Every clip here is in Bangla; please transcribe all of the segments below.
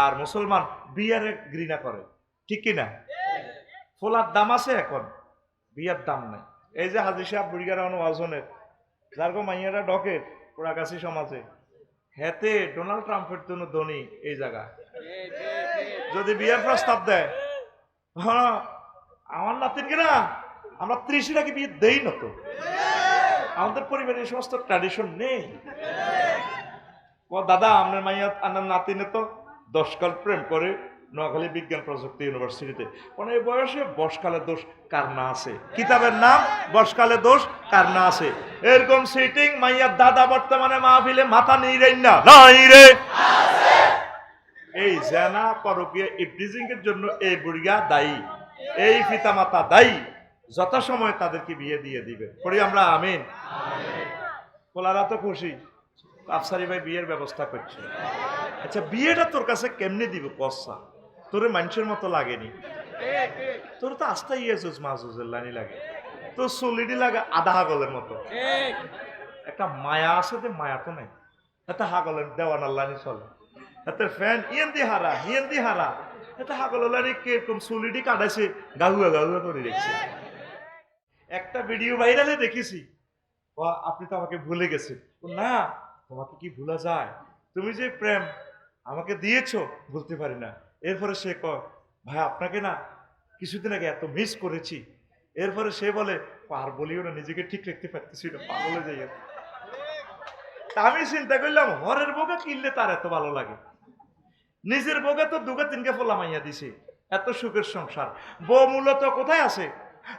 আর মুসলমান বিয়ারে ঘৃণা করে। ঠিক কি না ফোলার দাম আছে এখন। বিয়ার দাম নাই। এই যে হাজি সাহেব বুড়িগার ওয়াজনের, যার গো মাইয়ারা ডকের পোড়াগাছি সমাজে, হেতে ডোনাল্ড ট্রাম্পের জন্য ধনী এই জায়গা। যদি বিয়ের প্রস্তাব দেয় হ্যাঁ আমার নাতিনকে কিনা? আমরা ত্রিশ টাকা বিয়ে দেই না তো? আমাদের পরিবারে এই সমস্ত ট্র্যাডিশন নেই। ও দাদা, আপনার মাইয়া, আপনার নাতিনে তো? দশ কাল প্রেম করে নোয়াখালী বিজ্ঞান প্রযুক্তি ইউনিভার্সিটিতে। মানে এই বয়সে বসকালে দোষ কার না আছে? কিতাবের নাম বসকালে দোষ কার না আছে? এরকম সিটিং মাইয়ার দাদা বর্তমানে মাহফিলে মাথা নেই রে না। নাই রে। এই জেনা পরকীয় ইফটিজিং এর জন্য এই বুড়িয়া দায়ী। এই পিতামাতা দায়ী। যথাসময়ে তাদেরকে বিয়ে দিয়ে দিবে। পড়ি আমরা আমিন। পোলারা তো খুশি। আফসারি ভাই বিয়ের ব্যবস্থা করছে। আচ্ছা বিয়েটা তোর কাছে কেমনে দিব কসা তোর মানুষের মতো লাগেনি। তোর তো আস্থা ইয়েছুস মাহজুজের লানি লাগে। তোর সলিডি লাগে আধা হাগলের মতো। একটা মায়া আছে যে মায়া তো নাই। এটা হাগলের দেওয়ান আল্লানি চলে। এতে ফ্যান ইয়েন দি হারা ইয়েন হারা। এটা হাগল লানি কীরকম সলিডি কাটাইছে গাহুয়া গাহুয়া করে রেখেছে। একটা ভিডিও ভাইরালে দেখেছি। আপনি তো আমাকে ভুলে গেছেন। না, তোমাকে কি ভুলা যায়? তুমি যে প্রেম আমাকে দিয়েছ? বলতে পারি না। এরপরে সে কয়, ভাই, আপনাকে না কিছুদিন আগে এত মিস করেছি। এরপরে সে বলে, পার বলিও না, নিজেকে ঠিক রাখতে পারতেছি না, পাগলে যাই আমি চিন্তা করলাম, হরের বোকা কিনলে তার এত ভালো লাগে? নিজের বোকা তো দুগা তিনকে ফোলা মাইয়া দিছে। এত সুখের সংসার। বউ মূলত কোথায় আছে?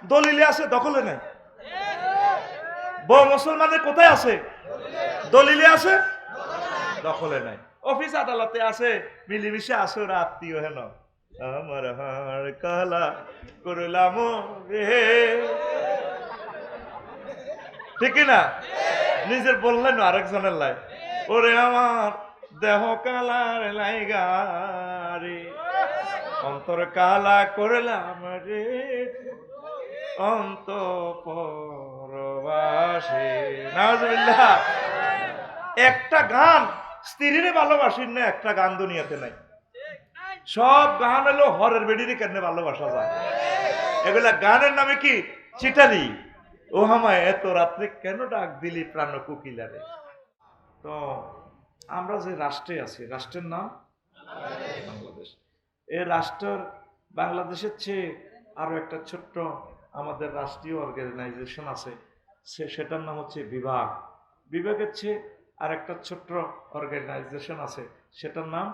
দলিলে আছে, দখলে নাই? বউ মুসলমানের কোথায় আছে? দলিলে আছে, দখলে নাই? অফিস আদালতে আছে মিলিমিশে ওরা আত্মীয় হেন। আমার হাড় কালা করলাম ঠিক না? নিজের বললেন আরেকজনের লাই। ওরে আমার দেহ কালার লাইগা রে। অন্তর কালা করলাম রে। অন্ত পরবাসে নাউজুবিল্লাহ। একটা গান স্ত্রীরে ভালোবাসির না একটা গান দুনিয়াতে নাই। সব গান হলো হরের বেডিরে কেন ভালোবাসা যায়? এগুলা গানের নামে কি? চিটারি। ও হামায় এত রাত্রে কেন ডাক দিলি প্রাণ কুকিলারে? তো আমরা যে রাষ্ট্রে আছি রাষ্ট্রের নাম? বাংলাদেশ। এই রাষ্ট্রের বাংলাদেশের চেয়ে আরও একটা ছোট্ট আমাদের রাষ্ট্রীয় অর্গানাইজেশন আছে সে সেটার নাম হচ্ছে বিভাগ। বিভাগের চেয়ে আর একটা ছোট্ট অর্গানাইজেশন আছে, সেটার নাম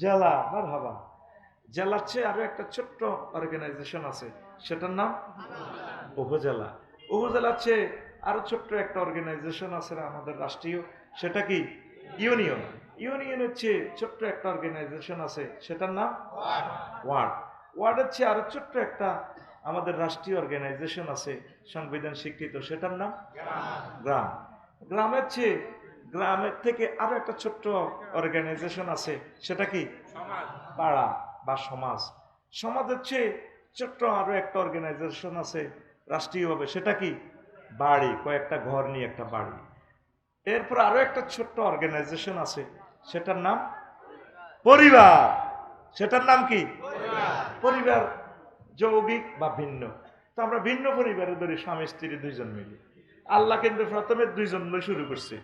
জেলা আর হাবা জেলার চেয়ে আরও একটা ছোট্ট অর্গানাইজেশন আছে, সেটার নাম উপজেলা। উপজেলার চেয়ে আরও ছোট্ট একটা অর্গানাইজেশন আছে আমাদের রাষ্ট্রীয়, সেটা কি? ইউনিয়ন। ইউনিয়নের চেয়ে ছোট্ট একটা অর্গানাইজেশন আছে, সেটার নাম ওয়ার্ড। ওয়ার্ডের চেয়ে আরও ছোট্ট একটা আমাদের রাষ্ট্রীয় অর্গানাইজেশন আছে, সংবিধান স্বীকৃত, সেটার নাম গ্রাম। গ্রামের চেয়ে গ্রামের থেকে আরও একটা ছোট্ট অর্গানাইজেশন আছে। সেটা কি? পাড়া বা সমাজ। সমাজের চেয়ে ছোট্ট আরও একটা অর্গানাইজেশন আছে রাষ্ট্রীয়ভাবে। সেটা কি? বাড়ি কয়েকটা ঘর নিয়ে একটা বাড়ি। এরপর আরও একটা ছোট্ট অর্গানাইজেশন আছে। সেটার নাম? পরিবার। সেটার নাম কি? পরিবার যৌগিক বা ভিন্ন। তো আমরা ভিন্ন পরিবারে ধরি স্বামী স্ত্রী দুইজন মিলে। আল্লাহ কিন্তু প্রথমে দুইজন লই শুরু করছে।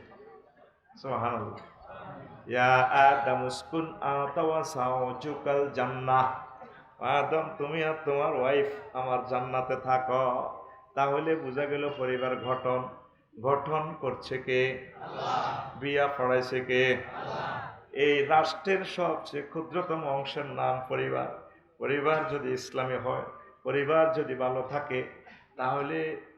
সুবহানাল্লাহ। ইয়া আদম উসকুন আতা ওয়া সাওজুকাল জান্নাহ। আদম, তুমি আর তোমার ওয়াইফ আমার জান্নাতে থাকো। তাহলে বোঝা গেল পরিবার গঠন। গঠন করছে কে? বিয়া পড়াইছে কে? এই রাষ্ট্রের সবচেয়ে ক্ষুদ্রতম অংশের নাম পরিবার। পরিবার যদি ইসলামী হয়, পরিবার যদি ভালো থাকে, তাহলে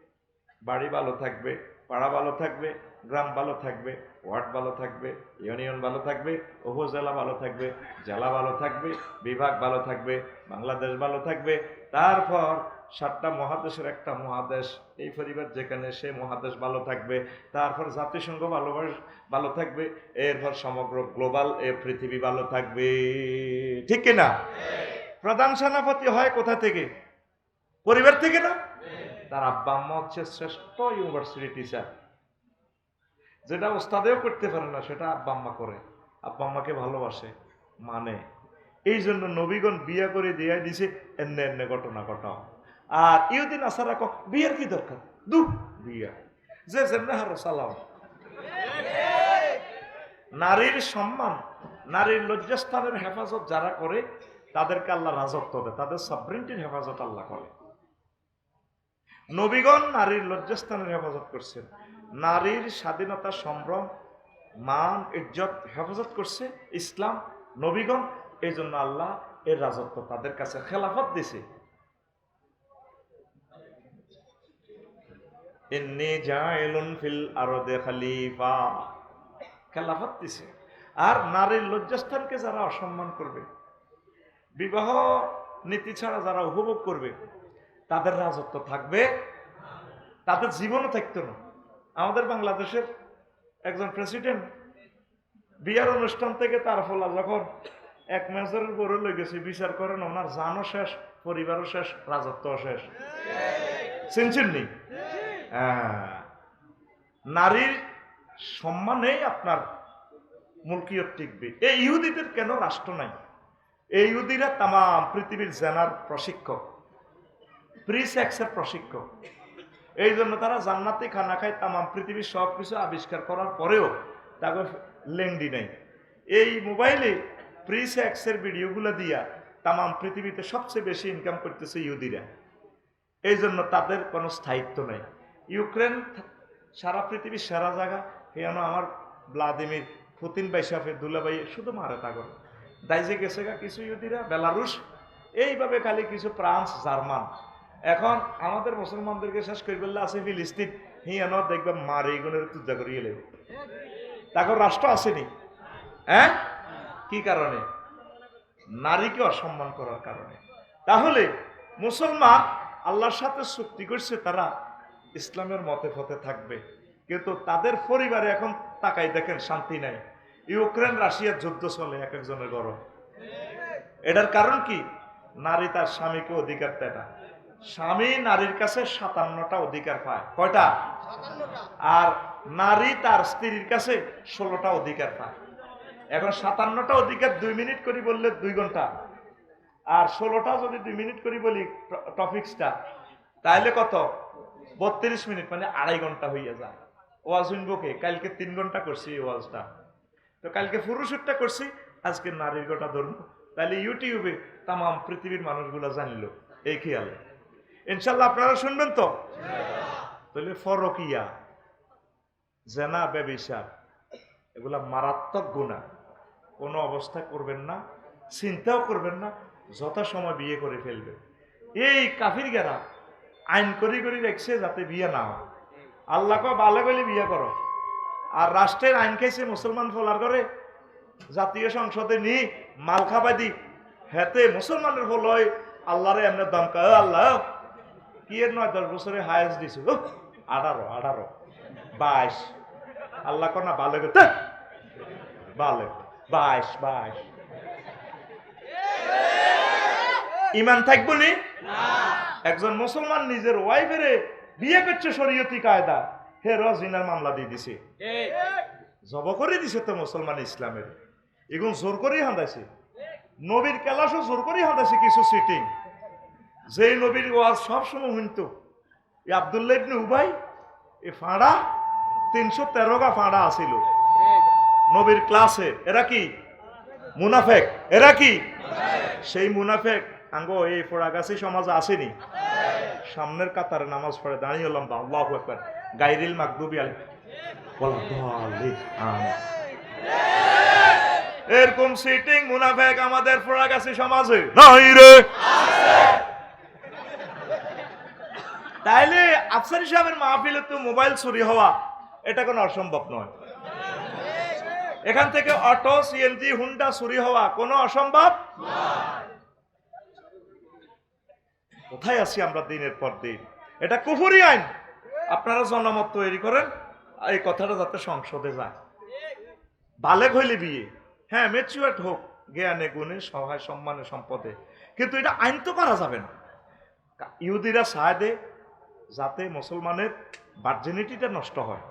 বাড়ি ভালো থাকবে, পাড়া ভালো থাকবে, গ্রাম ভালো থাকবে, ওয়ার্ড ভালো থাকবে, ইউনিয়ন ভালো থাকবে, উপজেলা ভালো থাকবে, জেলা ভালো থাকবে, বিভাগ ভালো থাকবে, বাংলাদেশ ভালো থাকবে। তারপর সাতটা মহাদেশের একটা মহাদেশ, এই পরিবার যেখানে সে মহাদেশ ভালো থাকবে। তারপর জাতিসংঘ ভালোবাস ভালো থাকবে, এরপর সমগ্র গ্লোবাল এ পৃথিবী ভালো থাকবে। ঠিক না প্রধান সেনাপতি হয় কোথা থেকে? পরিবার থেকে না? তার আব্বা আম্মা হচ্ছে শ্রেষ্ঠ ইউনিভার্সিটি টিচার যেটা ওস্তাদেও করতে পারে না, সেটা আব্বা আম্মা করে। আব্বা আম্মাকে ভালোবাসে মানে। এই জন্য নবীগণ বিয়া করে দিয়ে দিছে এনে এনে ঘটনা ঘটাও। আর ইহুদিন আসারা কক বিয়ের কি দরকার? দু বিয়া। যে হারো, সালাম। নারীর সম্মান, নারীর লজ্জাস্থানের হেফাজত যারা করে, তাদেরকে আল্লাহ রাজত্ব দেয়। তাদের সাবরিনটির হেফাজত আল্লাহ করে। নবীগণ নারীর লজ্জাস্থানের হেফাজত করছেন। নারীর স্বাধীনতা, সম্ভ্রম, মান, ইজ্জত হেফাজত করছে ইসলাম, নবীগণ। এই জন্য আল্লাহ এর রাজত্ব তাদের কাছে খেলাফত দিছে। খেলাফত দিছে। আর নারীর লজ্জাস্থানকে যারা অসম্মান করবে, বিবাহ নীতি ছাড়া যারা উপভোগ করবে তাদের রাজত্ব থাকবে। তাদের জীবনও থাকতো না। আমাদের বাংলাদেশের একজন প্রেসিডেন্ট বিয়ার অনুষ্ঠান থেকে তার ফলা যখন এক মেজরের বড় লেগেছে বিচার করেন ওনার জানও শেষ, পরিবারও শেষ, রাজত্বও শেষ। চিনছেন নি? হ্যাঁ। নারীর সম্মানেই আপনার মুলকিয়ত টিকবে। এই ইহুদিদের কেন রাষ্ট্র নাই? এই ইহুদিরা তাম, পৃথিবীর জেনার প্রশিক্ষক। প্রি সেক্সের প্রশিক্ষক। এই জন্য তারা জান্নাতি খানা খায় তাম পৃথিবীর সব কিছু আবিষ্কার করার পরেও তাকে লেংডি নেই। এই মোবাইলে প্রি সেক্সের ভিডিওগুলো দিয়া তাম পৃথিবীতে সবচেয়ে বেশি ইনকাম করতেছে ইহুদিরা। এই জন্য তাদের কোনো স্থায়িত্ব নেই। ইউক্রেন সারা পৃথিবীর সেরা জায়গা, কেন আমার ভ্লাদিমির পুতিন বাইসাফে দুলাবাই শুধু মারে তাগর দাইজে গেছে কিছু ইহুদিরা, বেলারুশ। এইভাবে খালি কিছু ফ্রান্স, জার্মান এখন আমাদের মুসলমানদেরকে শেষ করে বললে আছে ফিলিস্তিন। হিয়ানো দেখবে মারে এগুলোর তুজা করিয়ে লেবে। তারপর রাষ্ট্র আসেনি। হ্যাঁ? কি কারণে? নারীকে অসম্মান করার কারণে। তাহলে মুসলমান আল্লাহর সাথে চুক্তি করছে, তারা ইসলামের মতে ফতে থাকবে। কিন্তু তাদের পরিবারে এখন তাকাই দেখেন, শান্তি নাই। ইউক্রেন, রাশিয়ার যুদ্ধ চলে এক একজনের গরম। এটার কারণ কি? নারী তার স্বামীকে অধিকার দেয় না। স্বামী নারীর কাছে সাতান্নটা অধিকার পায়। কয়টা? আর নারী তার স্ত্রীর কাছে ষোলোটা অধিকার পায়। এখন সাতান্নটা অধিকার দুই মিনিট করি বললে দুই ঘণ্টা। আর ষোলোটা যদি দুই মিনিট করি বলি টপিক্সটা তাহলে কত? বত্রিশ মিনিট মানে আড়াই ঘণ্টা হইয়া যায়। ওয়াজ শুনবকে কালকে তিন ঘণ্টা করছি এই ওয়াজটা। তো কালকে পুরুষেরটা করছি আজকে নারীর গোটা ধরুন তাহলে ইউটিউবে তাম পৃথিবীর মানুষগুলো জানিল এই খেয়ালে। ইনশাল্লাহ আপনারা শুনবেন তো? তাহলে ফরকিয়া, জেনা, ব্যবিচার, এগুলা মারাত্মক গুণা কোনো অবস্থা করবেন না, চিন্তাও করবেন না যথাসময় বিয়ে করে ফেলবে এই কাফির গেরা আইন করি করি রেখছে যাতে বিয়ে না হয়। আল্লাহকে ভালো বলে বিয়ে করো। আর রাষ্ট্রের আইন খাইছে মুসলমান ফলার করে জাতীয় সংসদে নি, মাল খাবাদি হেতে মুসলমানের ফল হয়, আল্লাহরে এমনি দমকা আল্লাহ কি এর নয় দশ বছরে হায়েস্ট দিছে। আঠারো আঠারো বাইশ। আল্লাহ কনা ভালো করতে ভালো বাইশ বাইশ। ইমান থাকব নি? একজন মুসলমান নিজের ওয়াইফের বিয়ে করছে শরীয়তি কায়দা হে রজিনার মামলা দিয়ে দিছে। জব করে দিছে তো মুসলমান ইসলামের। এগুন জোর করেই হাঁদাইছে। নবীর কেলাসও জোর করেই হাঁদাইছে কিছু সিটিং যেই নবীর ওয়াজ সবসময় শুনতো। এই আবদুল্লাহ উবাই, এ ফাঁড়া, তিনশো তেরোগা ফাঁড়া আসিল নবীর ক্লাসে, এরা কি? মুনাফেক। এরা কি? সেই মুনাফেক। আঙ্গ, এই ফোড়াগাছি সমাজে আসেনি। সামনের কাতারে নামাজ পড়ে, দাঁড়িয়ে হলাম বা, আল্লাহ একবার গাইরিল মাকদুবি আলী। এরকম সিটিং মুনাফেক আমাদের ফোড়াগাছি সমাজে। নাই রে! তাইলে আফসারি সাহেবের মাহফিলে তো মোবাইল চুরি হওয়া, এটা কোনো অসম্ভব নয়। এখান থেকে অটো, সিএনজি, হুন্ডা চুরি হওয়া কোনো অসম্ভব কোথায় আছি আমরা দিনের পর দিন? এটা কুফুরি আইন। আপনারা জনমত তৈরি করেন এই কথাটা যাতে সংসদে যায়। বালেক হইলে বিয়ে। হ্যাঁ মেচুয়ার্ড হোক, জ্ঞানে, গুণে, সহায়, সম্মানে, সম্পদে। কিন্তু এটা আইন তো করা যাবে না। ইহুদিরা সায় দে যাতে মুসলমানের ভার্জিনিটিটা নষ্ট হয়।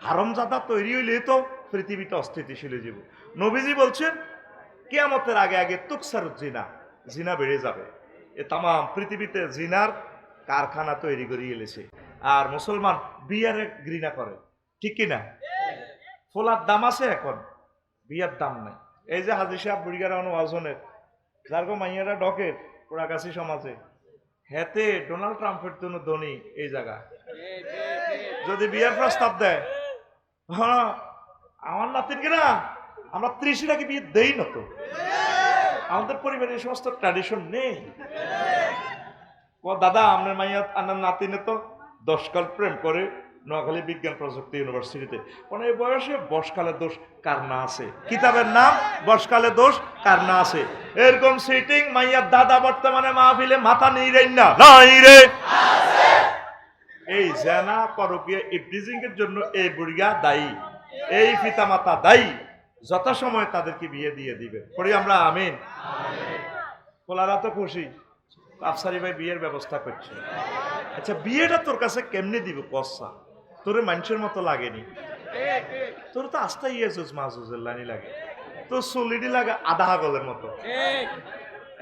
হারমজাদা তৈরি হইলে তো পৃথিবীতে অস্থিতিশীল যাব। নবীজি বলছেন, কেয়ামতের আগে আগে তুকসার জিনা জিনা বেড়ে যাবে। এ তাম পৃথিবীতে জিনার কারখানা তৈরি করে এলেছে। আর মুসলমান বিয়ারে ঘৃণা করে, ঠিক কিনা? ফোলার দাম আছে এখন, বিয়ার দাম নাই। এই যে হাজির সাহেব বুড়িগার ওয়াজনের যার গো মাইয়ারা ডকের পোড়াগাছি সমাজে হেতে ডোনাল্ড ট্রাম্পের জন্য ধনী এই জায়গা। যদি বিয়ের প্রস্তাব দেয়। হ্যাঁ আমার নাতির কিনা? আমরা ত্রিশটাকে বিয়ে দেই না তো। আমাদের পরিবারে এই সমস্ত ট্র্যাডিশন নেই। ও দাদা আপনার মাইয়া আপনার নাতিনে তো দশকাল প্রেম করে নোয়াখালী বিজ্ঞান প্রযুক্তি ইউনিভার্সিটিতে। মানে এই বয়সে বসকালে দোষ কার না আছে? কিতাবের নাম বসকালে দোষ কার না আছে? এরকম সিটিং মাইয়ার দাদা বর্তমানে মাহফিলে মাথা রে না? রে। এই জেনা পরকীয় ইফটিজিং এর জন্য এই বুড়িয়া দায়ী। এই পিতামাতা দায়ী। যথাসময় তাদেরকে বিয়ে দিয়ে দিবে। পড়ি আমরা আমিন। পোলারা তো খুশি। আফসারি ভাই বিয়ের ব্যবস্থা করছে। আচ্ছা বিয়েটা তোর কাছে কেমনে দিব, কসা? তোরে মানুষের মতো লাগেনি। তোর তো আস্থাই ইয়েছুস মাহজুজের লাইনি লাগে। তোর সলিডি লাগে আধা হাগলের মতো।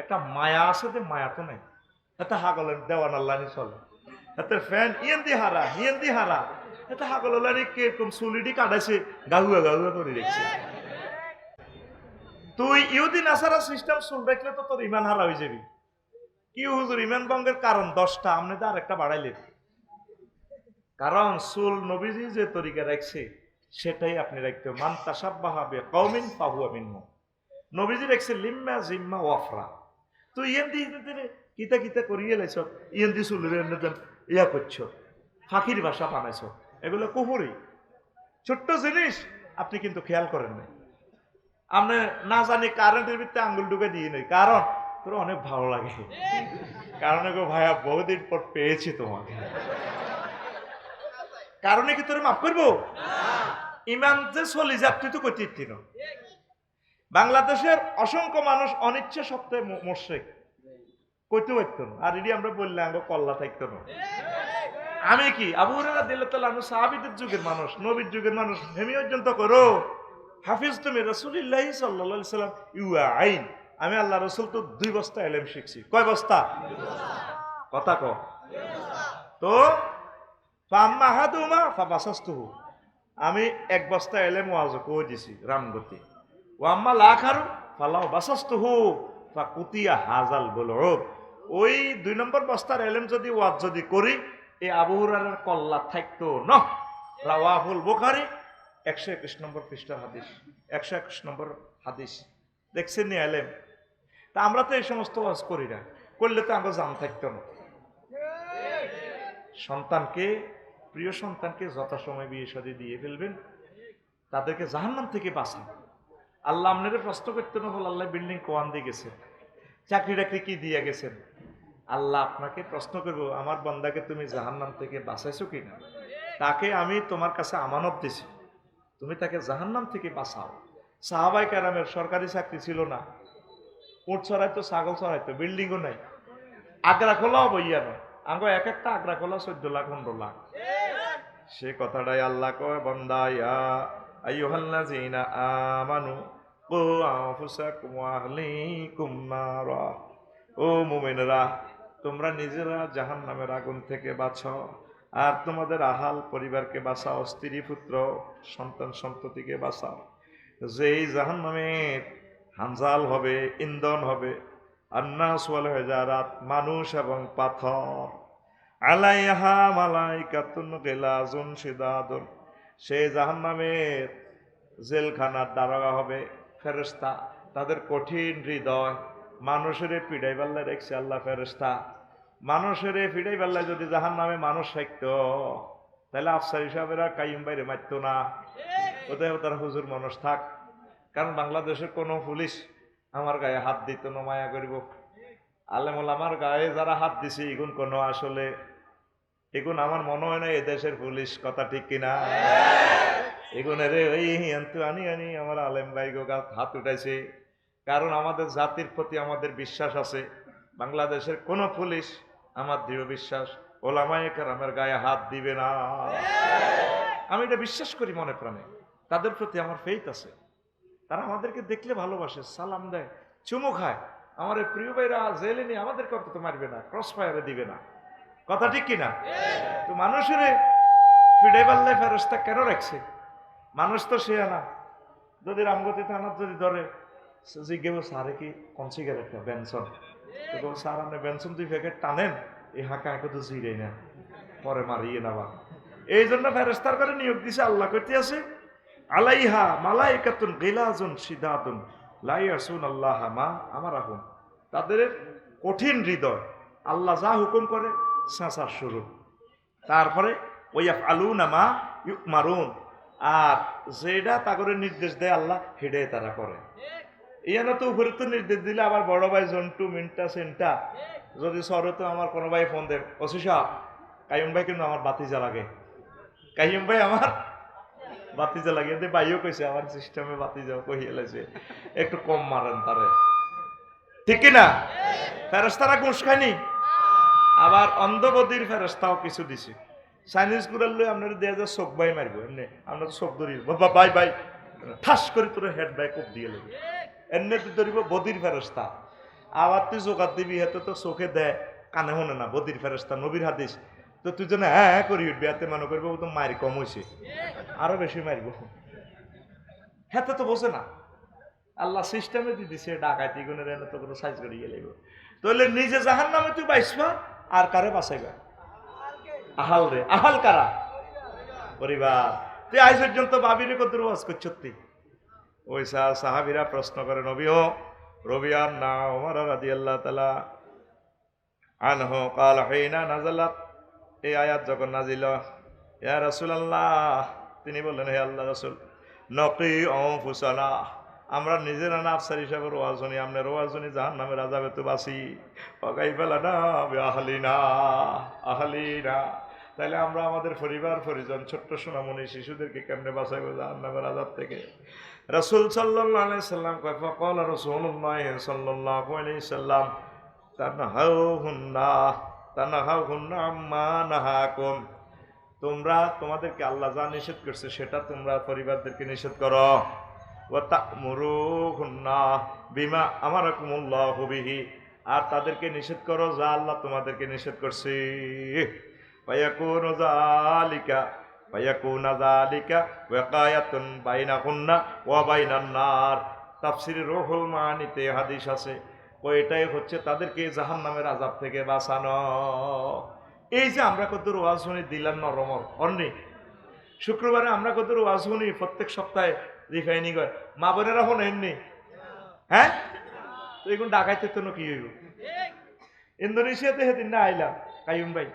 একটা মায়া আছে যে মায়া তো নাই। এটা হাগলের দেওয়ানার লাইনি চলে। এতে ফ্যান ইয়েন দি হারা ইয়েন হারা। এটা হাগলের লাইনি কীরকম সলিডি কাটাইছে গাহুয়া গাহুয়া করে রেখেছে তুই ইহুদি নাসারা সিস্টেম শুন দেখলে তো তোর ইমান হারা হয়ে যাবি। কি হুজুর ইমান ভঙ্গের কারণ দশটা আপনি তো আর একটা বাড়াইলেন কারণ সুল নবীজি যে তরিকা রাখছে, সেটাই আপনি রাখতে মান তাসাব্বাহাবে কৌমিন পাহুয়া মিনহু। নবীজি রাখছে লিম্মা জিম্মা ওয়াফরা। তুই ইয়েন দি কিতা কিতা করিয়ে লাইছ ইয়েন দি সুলের ইয়া করছ, ফাঁকির ভাষা বানাইছ, এগুলো কুহুরি ছোট্ট জিনিস, আপনি কিন্তু খেয়াল করেন নাই। আপনি না জানি কারেন্টের ভিতরে আঙ্গুল ঢুকে দিয়ে নেই। কারণ? তোর অনেক ভালো লাগে। কারণ গো ভাইয়া বহুদিন পর পেয়েছি তোমাকে। কারণে কি তোর মাফ করব? ইমান যে চলি যা তুই তো করতে না বাংলাদেশের অসংখ্য মানুষ অনিচ্ছা সত্ত্বে মোর্শেক। কইতে পারতো না। আর এটি আমরা বললে আঙ্গ কল্লা থাকতো না। আমি কি? আবু হুরায়রা দিল তাআলা আমি সাহাবীদের যুগের মানুষ নবীর যুগের মানুষ। হেমি পর্যন্ত করো। হাফিজ তুমি রাসূলুল্লাহ আলাইহি সাল্লাম ইউ আইন। আমি আল্লাহ রসুল তো দুই বস্তা এলেম শিখছি। কয় বস্তা? কথা ক। তো আমি এক বস্তা এলেম ওয়াজ কই দিছি, রামগতি। ও আম্মা লাখারু ফালাও বাসাস্তুহু ফা কুতিয়া হাজাল বল ওই দুই নম্বর বস্তার এলেম যদি ওয়াজ যদি করি এই আবু হুরায়রার কল্লা থাকতো ন। রাওয়াহুল বুখারী, একশো একুশ নম্বর পৃষ্ঠার হাদিস, একশো একুশ নম্বর হাদিস। দেখছেন নি এলেম? তা আমরা তো এই সমস্ত ওয়াজ করি না। করলে তো আমরা জান থাকতো না। সন্তানকে প্রিয় সন্তানকে যথাসময় বিয়ে শাদী দিয়ে ফেলবেন। তাদেরকে জাহান্নাম থেকে বাঁচান। আল্লাহ আপনারে প্রশ্ন করতে না বল আল্লাহ বিল্ডিং কোয়ান দিয়ে গেছেন। চাকরি টাকরি কি দিয়ে গেছেন? আল্লাহ আপনাকে প্রশ্ন করব, আমার বন্দাকে তুমি জাহান্নাম থেকে বাঁচাইছো কিনা? তাকে আমি তোমার কাছে আমানত দিছি। তুমি তাকে জাহান্নাম থেকে বাঁচাও। সাহাবাই কারামের সরকারি চাকরি ছিল না। উঠ চড়াইতো ছাগল চড়াইতো বিল্ডিংও নাই। আগ্রা খোলাও বইয়া নয় আঙ্গ এক একটা আগ্রা খোলা চোদ্দ লাখ, পনেরো লাখ। সে কথাটাই আল্লাহ কয় আমানু ও ও তোমরা নিজেরা জাহান্নামের আগুন থেকে বাঁচো, আর তোমাদের আহাল পরিবারকে বাঁচাও, স্ত্রী, পুত্র, সন্তান সন্ততিকে বাঁচাও। যেই জাহান্নামের হানজাল হবে, ইন্ধন হবে, আন্নাস ওয়াল হেজারাত মানুষ এবং পাথর। আলাইহা মালাইকাতুন গিলাজুন শিদাদুন। সেই জাহান্নামের জেলখানার দারোগা হবে ফেরেশতা। তাদের কঠিন হৃদয় মানুষের পিড়াই পাল্লা রেখছে আল্লাহ ফেরেশতা। মানুষের পিড়াই পাল্লায় যদি জাহান নামে মানুষ থাকতো, তাহলে আফসার হিসাবেরা কাইম বাইরে মারত না। ওদের তারা হুজুর মানুষ থাক। কারণ বাংলাদেশের কোনো পুলিশ আমার গায়ে হাত দিত না, মায়া করিব। আলেমুল আমার গায়ে যারা হাত দিছে, এগুন কোনো আসলে, এগুন আমার মনে হয় না এদেশের পুলিশ কথা ঠিক কিনা। এগুনের ওই আন্তু আনি আনি আমার আলেম ভাই গো হাত উঠাইছে। কারণ আমাদের জাতির প্রতি আমাদের বিশ্বাস আছে। বাংলাদেশের কোন পুলিশ আমার দৃঢ় বিশ্বাস, ওলামায়ে আমার গায়ে হাত দিবে না। আমি এটা বিশ্বাস করি মনে প্রাণে। তাদের প্রতি আমার ফেইথ আছে। তারা আমাদেরকে দেখলে ভালোবাসে, সালাম দেয়, চুমু খায়। আমার প্রিয় ভাইরা, জেলে নিয়ে আমাদেরকে অন্তত মারবে না ক্রস ফায়ারে দিবে না। কথা ঠিক কিনা? তো মানুষের ফিডাইবাল্লাই ফেরস্তা কেন রাখছে? মানুষ তো সে না। যদি রামগতি থানার যদি ধরে জিজ্ঞেস স্যারে কি কোন সিগারেটটা বেনসন। তো স্যার আপনি বেনসন দুই প্যাকেট টানেন, এই হাঁকা হাঁকা তো জিরাই না। পরে মারিয়ে নেবা এই জন্য ফেরেস্তার করে নিয়োগ দিছে, আল্লাহ করতে আছে, আলাইহা মালাইকাতুন গিলাজুন সিদাতুন লাইয়াসুন আল্লাহ মা আমার আহুন তাদের কঠিন হৃদয়। আল্লাহ যা হুকুম করে, সাঁচার শুরু। তারপরে ওয়াফ আলুনা মা মারুন আর যেটা তাগরে নির্দেশ দেয় আল্লাহ হেডে তারা করে। ইয়ানো তো উপরে তো নির্দেশ দিলে আবার বড় ভাই জন্টু, মিন্টা, সেন্টা। যদি সরে তো আমার কোনো ভাই ফোন দেয় অসুসা কাইম ভাই কিন্তু আমার বাতিজা লাগে। কাইম ভাই আমার বাতিজা লাগে। এতে ভাইও কইছে, আমার সিস্টেমে বাতিজা কহিয়ে লাইছে। একটু কম মারেন তারে। ঠিক না ফেরস্তারা ঘুষ খায়নি? আবার অন্ধবদির ফেরস্তাও কিছু দিছে। চাইনিজ গুড়ার লই আপনার দেয়া যায় চোখ বাই মারবো, এমনি। আপনার চোখ ধরি বাবা, বাই বাই। ঠাস করে তোর হেড বাই কোপ দিয়ে লাগবে এমনি তুই ধরিব বদির ফেরস্তা আবার তুই জোগাত দিবি, হেতে তো চোখে দেয় কানে শোনে না। বদির ফেরস্তা নবীর হাদিস। তো তুই যেন হ্যাঁ হ্যাঁ করি উঠবি হাতে মনে করব তো মারি কম হয়েছে আরও বেশি মারব। হেতে তো বোঝে না। আল্লাহ সিস্টেমে দি দিছে, ডাকাতি গুণের এনে তো কোনো সাইজ করে গেলে তাহলে নিজে জাহান নামে তুই বাইসবা, আর কারে বাঁচাইবা? আহাল রে, আহাল কারা? পরিবার। তুই আজ পর্যন্ত বাবিরে কত ওয়াজ করছ তুই ওই সাহাবিরা প্রশ্ন করে, নবীও রবিয়ার না ওমর রাজি আল্লাহ তালা আনহ, কাল হইনা নাজালাত এই আয়াত যখন নাজিল, ইয়া রাসুল আল্লাহ তিনি বললেন, হে আল্লাহ রাসুল, নকি অফুসানা, আমরা নিজেরা না আফসার হিসাবে রোয়াজনী আমরা রোয়াজনী জাহান নামে রাজাবে তো বাসি পকাই ফেলা না আহলিনা। আহলিনা তাহলে আমরা আমাদের পরিবার, পরিজন, ছোট্ট সোনামণি শিশুদেরকে কেমনে বাঁচাইবো জাহান নামের আজাব থেকে? রসুল সাল্লাহ সাল্লাম কয়, ফকল রসুল্লাহ সাল্লাহ সাল্লাম তানাহাউ হুন্না তানাহাউ হুন্না আম্মা নাহাকুম। তোমরা তোমাদেরকে আল্লাহ যা নিষেধ করছে সেটা তোমরা পরিবারদেরকে নিষেধ করো। ও তামুরুহুন্না বিমা আমারাকুমুল্লাহু বিহি। আর তাদেরকে নিষেধ করো যা আল্লাহ তোমাদেরকে নিষেধ করছে। ফায়াকুনু যালিকা, ফায়াকুনা যালিকা ওয়াকায়াতুন মানিতে হাদিস আছে। ও এটাই হচ্ছে তাদেরকে জাহান্নামের আযাব থেকে বাঁচানো। এই যে আমরা কত ওয়াজ শুনি, দিলাম নরমর অন্যে শুক্রবারে আমরা কত ওয়াজ শুনি, প্রত্যেক সপ্তাহে রিফাইনিং হয় মা বোনেরা হন এমনি হ্যাঁ? তো এগুলো ডাকাইতে তো কি হইব? ইন্দোনেশিয়াতে সেদিন না আইলাম কাইম ভাই।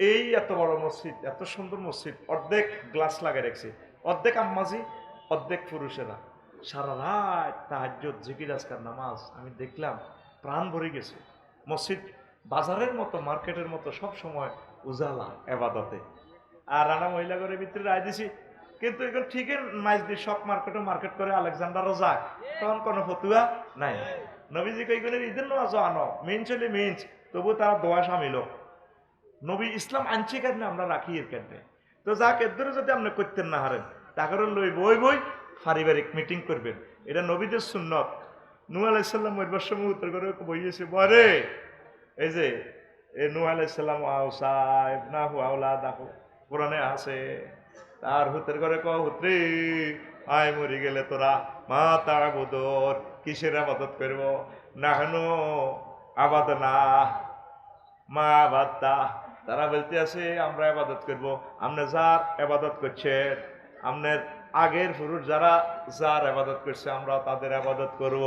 এই এত বড় মসজিদ, এত সুন্দর মসজিদ, অর্ধেক গ্লাস লাগাই রাখছে। অর্ধেক আম্মাজি, অর্ধেক পুরুষেরা। সারা রাত তাহাজ্জুদ, জিকির, আজকার নামাজ আমি দেখলাম প্রাণ ভরে গেছে। মসজিদ বাজারের মতো, মার্কেটের মতো সব সময় উজালা এবাদতে। আর রানা মহিলা ঘরের ভিতরে রায় দিছি, কিন্তু এখন ঠিকই মাইজ দিয়ে সব মার্কেটে মার্কেট করে আলেকজান্ডারও যাক। তখন কোনো ফতুয়া নাই। নবীজি কইগুলোর ঈদের নামাজ আনো মেন চলে মেঞ্চ তবু তারা দোয়া সামিল। নবী ইসলাম আনছে কেন আমরা রাখি এর কেন তো যাক, এর যদি আপনি করতেন না হারেন, তাকে লই বই বই পারিবারিক মিটিং করবেন। এটা নবীদের সুন্নত। নু আলাইসাল্লাম ওইবার সময় উত্তর করে বইয়েছে, বরে, এই যে, এ নু আলাইসাল্লাম আউসা না হু আউলা দেখো কোরআনে আছে। তার হুতের করে ক হুত্রি, আয় মরি গেলে তোরা মা তার বুদর কিসের আবাদত করব? না হেন আবাদ না, মা আবাদা তারা বলতে আছে, আমরা আবাদত করব। আপনি যার আবাদত করছেন আপনার আগের পুরুষ যারা, যার আবাদত করছে, আমরা তাদের আবাদত করব।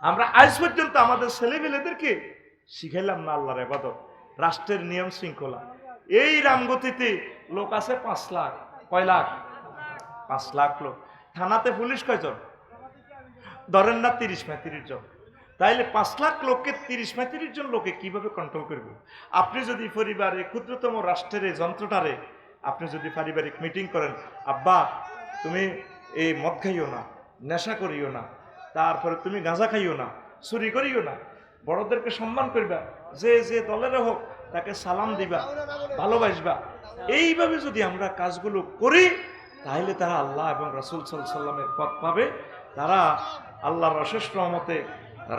আমরা আজ পর্যন্ত আমাদের ছেলেমেয়েদেরকে শিখাইলাম না আল্লাহর আবাদত। রাষ্ট্রের নিয়ম শৃঙ্খলা। এই রামগতিতে লোক আছে পাঁচ লাখ। কয় লাখ? পাঁচ লাখ লোক। থানাতে পুলিশ কয়জন? ধরেন না তিরিশ পঁয়ত্রিশ জন। তাইলে পাঁচ লাখ লোককে তিরিশ পঁয়ত্রিশ জন লোকে কীভাবে কন্ট্রোল করবে? আপনি যদি পরিবারে ক্ষুদ্রতম রাষ্ট্রের যন্ত্রটারে আপনি যদি পারিবারিক মিটিং করেন, আব্বা, তুমি এই মদ খাইও না, নেশা করিও না, তারপরে তুমি গাঁজা খাইও না, চুরি করিও না, বড়দেরকে সম্মান করবা, যে যে দলের হোক, তাকে সালাম দিবা, ভালোবাসবা। এইভাবে যদি আমরা কাজগুলো করি, তাহলে তারা আল্লাহ এবং রসুল সাল্লামের পথ পাবে। তারা আল্লাহর অশেষ রহমতে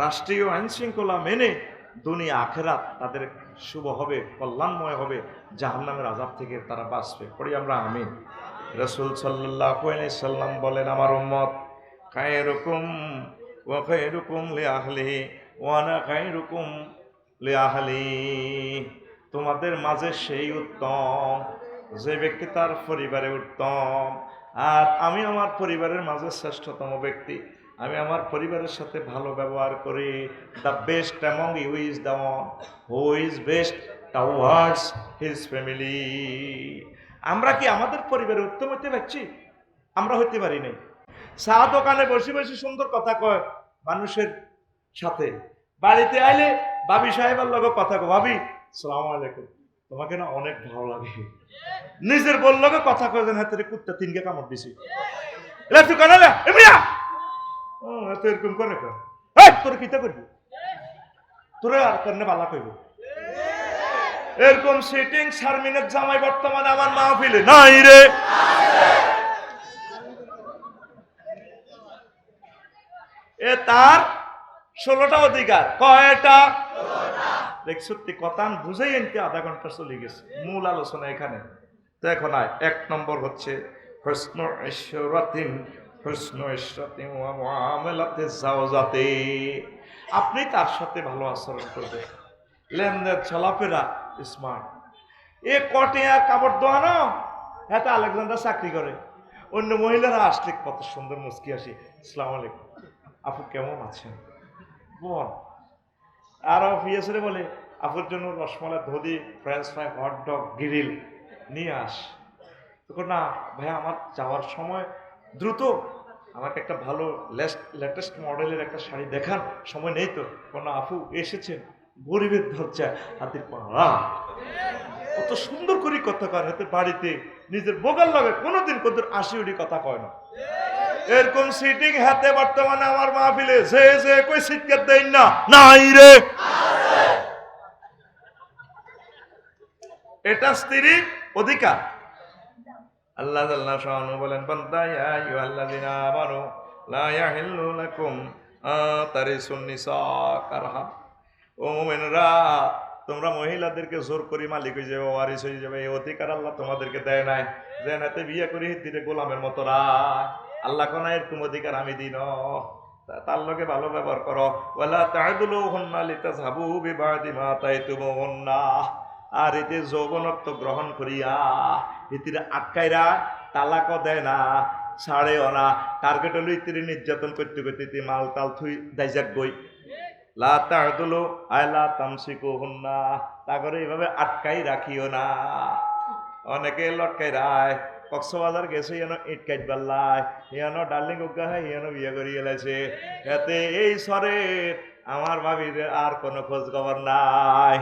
রাষ্ট্রীয় আইন শৃঙ্খলা মেনে দুনিয়া আখেরাত তাদের শুভ হবে, কল্যাণময় হবে, জাহান্নামের আজাব থেকে তারা বাঁচবে। পড়ি আমরা, আমিন। রসুল সাল্লাহ সাল্লাম বলেন, আমার উম্মত, খায়রুকুম ওয়া খায়রুকুম লি আহলিহি ওয়া আনা খায়রুকুম লি আহলি তোমাদের মাঝে সেই উত্তম, যে ব্যক্তি তার পরিবারে উত্তম। আর আমি আমার পরিবারের মাঝে শ্রেষ্ঠতম ব্যক্তি। আমি আমার পরিবারের সাথে ভালো ব্যবহার করি। The best among you is the who is best towards his family আমরা কি আমাদের পরিবারে উত্তম হতে পারছি? আমরা হইতে পারি নাই। চা দোকানে বসে বসে সুন্দর কথা কয় মানুষের সাথে। বাড়িতে আইলে ভাবি সাহেবের লগে কথা কয়, ভাবি, সালাম আলাইকুম। তোমাকে না অনেক ভালো লাগে। নিজের বল লগে কথা কয় যেন হাতে কুত্তা তিনকে কামড় দিছি। তুই ও এত এরকম করে কয় এই! তোর কিতা করবি? তোরে আর কেন বালা কইব? এরকম সিটিং শারমিনের জামাই বর্তমানে আমার মাহফিলে নাই রে। এ তার ষোলোটা অধিকার। কয়টা? দেখ সত্যি কথা বুঝেই এনতে আধা ঘণ্টা চলে গেছে। মূল আলোচনা এখানে। তো এখন এক নম্বর হচ্ছে প্রশ্ন ঈশ্বরাতিম মামলাতে যাও যাতে। আপনি তার সাথে ভালো আচরণ করবেন। লেনদেন চলাফেরা স্মার্ট এ কটে আর কাপড় দোয়ানো হ্যাঁ তো আলেকজান্ডার চাকরি করে। অন্য মহিলারা আসলে কত সুন্দর মুস্কি আসি আসসালামু আলাইকুম। আপু কেমন আছেন? বল আরও ফিয়েসরে বলে, আপুর জন্য rasmalai ধদি French fry hot dog grill নিয়ে আস। তখন, না, ভাইয়া, আমার যাওয়ার সময় দ্রুত আমাকে একটা ভালো লেটেস্ট মডেলের একটা শাড়ি দেখান। সময় নেই তো। কোনো আপু এসেছেন। গরিবের ধরছে হাতের পাড়া। কত সুন্দর করে কথা কয় হাতে বাড়িতে। নিজের বোগাল লাগে কোনোদিন কত আশি উড়ি কথা কয় না। এরকম সিটিং হাতে বর্তমানে আমার মা মাহফিলে যে যে কই সিটকে দেন না নাই রে। এটা স্ত্রীর অধিকার। আল্লাহ আল্লাহ শাহানু বলেন, বান্দা, ইয়া আইয়ুহাল্লাযিনা আমানু, লা ইয়াহিল্লু লাকুম তারিসুন নিসা, কারহা। ও মুমিনরা, তোমরা মহিলাদেরকে জোর করি মালিক হয়ে যাবে, ওয়ারিস হয়ে যাবে, এই অধিকার আল্লাহ তোমাদেরকে দেয় নাই। যে নাতে বিয়ে করি হিতিরে গোলামের মতো রায়। আল্লাহ কোনা এরকম অধিকার আমি দিন তার লগে ভালো ব্যবহার করো। ওয়ালা তাইদুলু হুন্না লিতাযহাবু বিবাদি মা তাইতুমুন্না আর এতে যৌবনত্ব গ্রহণ করিয়া ইতির আটকাইরা তালাকও দেয় না, ছাড়েও না। টার্গেট হলো ইতির নির্যাতন করতে করতে ইতি মাল তাল থুই দাইজাক গই। লা তাহদুলো আয়লা তামসিকো হুন্না তা করে এইভাবে আটকাই রাখিও না। অনেকে লটকাই রায়, কক্সবাজার গেছে ইয়ানো ইট কাইট পাল্লাই ইয়ানো ডার্লিং উগা হয় ইয়ানো বিয়ে করিয়ে লাইছে এতে এই সরে আমার ভাবির আর কোনো খোঁজ খবর নাই।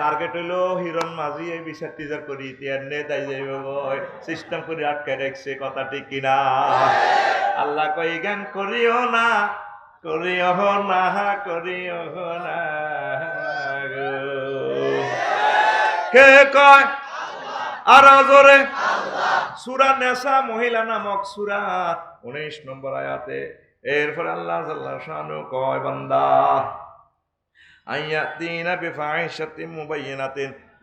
টার্গেট হইল হিরণ মাঝি, এই বিচার টিচার করি ইতিহার নে তাই বই সিস্টেম করে আটকাই রাখছে, কথা ঠিক কিনা। আল্লাহ কই জ্ঞান করিও না করিও না করিও না কে কয়? আর জোরে। সুরা নেশা, মহিলা নামক সুরা, উনিশ নম্বর আয়াতে। এরপর আল্লাহ কয়, বান্দা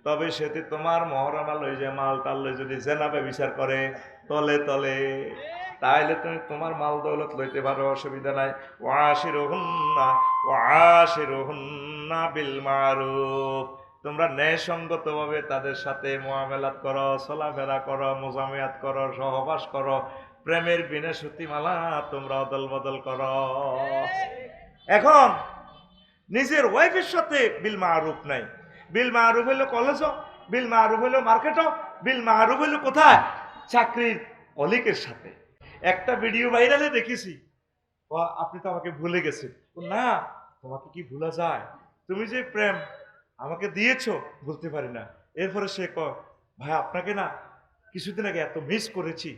তবে সেটি তোমার মহরমা লই যে মাল টাল লই যদি জেনাবে বিচার করে, তলে তলে। তাইলে তুমি তোমার মাল দৌলত লইতে পারো, অসুবিধা নাই। ওয়াশিরুহুন্না ওয়াশিরুহুন্না বিল মারুফ তোমরা ন্যায়সঙ্গতভাবে তাদের সাথে মোয়ামেলাত করো, চলাফেরা করো, মোজামিয়াত করো, সহবাস করো। প্রেমের বিনে সুতিমালা তোমরা অদল বদল করো। এখন নিজের ওয়াইফের সাথে বিল মারুফ নাই। বিল মারুফ হইল কলেজও বিল মারুফ হইল মার্কেটও বিল মারুফ হইল কোথায়? চাকরির অলিকের সাথে। একটা ভিডিও ভাইরালে দেখেছি। ও, আপনি তো আমাকে ভুলে গেছেন। না, তোমাকে কি ভুলা যায়? তুমি যে প্রেম আমাকে দিয়েছ বলতে পারি না। এরপরে সে কয়, ভাই, আপনাকে না কিছুদিন আগে এত মিস করেছি।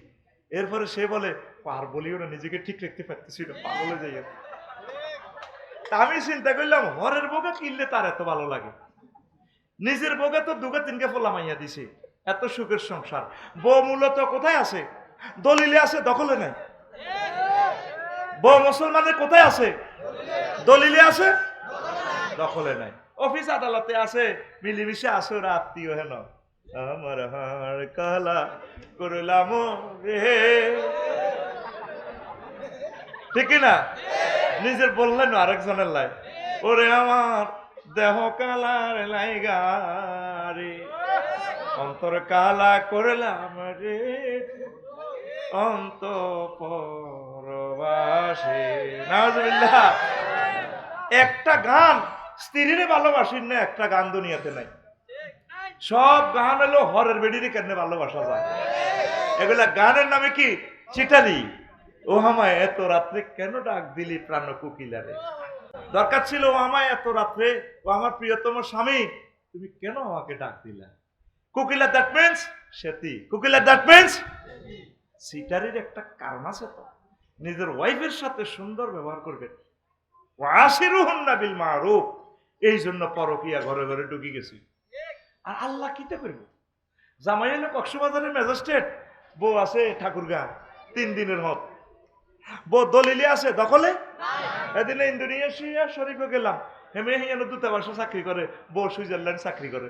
এরপরে সে বলে, পার বলিও না, নিজেকে ঠিক রাখতে পারতেছি না, পাগলে যাই আমি চিন্তা করলাম হরের বোকা কিনলে তার এত ভালো লাগে? নিজের বোকা তো দুগা তিনকে ফোলা মাইয়া দিছে। এত সুখের সংসার। বউ মূলত কোথায় আছে? দলিলে আছে, দখলে নাই? বউ মুসলমানের কোথায় আছে? দলিলে আছে? দখলে নাই। অফিস আদালতে আছে, মিলিমিশে ওরা আত্মীয় হেন। আমার হাড় কালা করলাম রে। ঠিক না? নিজের বললেন আরেকজনের লাই। ওরে আমার দেহ কালার লাইগা রে। অন্তর কালা করলাম রে। অন্ত একটা গান স্ত্রীর ভালোবাসির না একটা গান দুনিয়াতে নাই। সব গান হলো হরের বেডিরে কেন ভালোবাসা যায়? এগুলা গানের নামে কি? চিটারি। ও আমায় এত রাত্রে কেন ডাক দিলি প্রাণ কুকিলারে? দরকার ছিল ও আমায় এত রাত্রে, ও আমার প্রিয়তম স্বামী, তুমি কেন আমাকে ডাক দিলা? কুকিলা দ্যাট মিন্স সেতি। কুকিলা দ্যাট মিন্স সিটারির একটা কারণ আছে তো। নিজের ওয়াইফের সাথে সুন্দর ব্যবহার করবেন ওয়াসিরুহুন বিল মারুফ। এই জন্য পরকিয়া ঘরে ঘরে ঢুকে গেছি। আর আল্লাহ কিতে করব? জামাই হলো কক্সবাজারের ম্যাজিস্ট্রেট, বউ আছে ঠাকুরগা, তিন দিনের হক দলিলে আছে দখলে? এদিনে ইন্দোনেশিয়া শরীফে গেলাম। হেমে হিয়ানো দূতাবাসে চাকরি করে বউ সুইজারল্যান্ড চাকরি করে।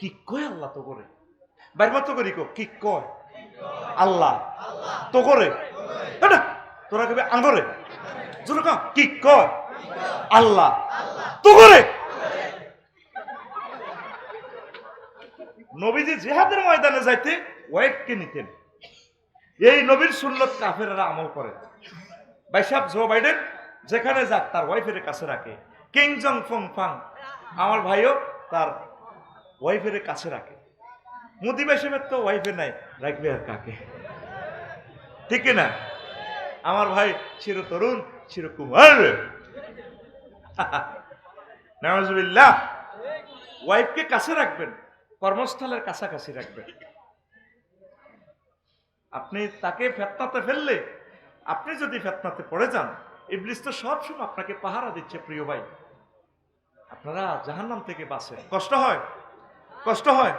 কি কয় আল্লাহ তো করে? করি কো কি কয়? আল্লাহ। তো করে? তোরা কবে আঙ্গরে? কি কয়? আল্লাহ। তো করে? নবীজি জিহাদের ময়দানে যাইতে ওয়াইফকে নিতেন। এই নবীর সুন্নত কাফেরেরা আমল করে। বাইসাব জো বাইডেন, যেখানে যাক, তার ওয়াইফের কাছে রাখে। কিং জং ফং ফাং, আমার ভাইও তার ওয়াইফের কাছে রাখে। মুদি বেশিমের তো ওয়াইফে নাই, রাখবে আর কাকে? ঠিক না? আমার ভাই চির তরুণ, চির কুমার। ওয়াইফকে কাছে রাখবেন, কর্মস্থলের কাছাকাছি রাখবেন। আপনি তাকে ফেতনাতে ফেললে, আপনি যদি ফেতনাতে পড়ে যান, ইবলিস তো সবসময় আপনাকে পাহারা দিচ্ছে, প্রিয় ভাই। আপনারা জাহান্নাম থেকে বাঁচেন। কষ্ট হয়? কষ্ট হয়?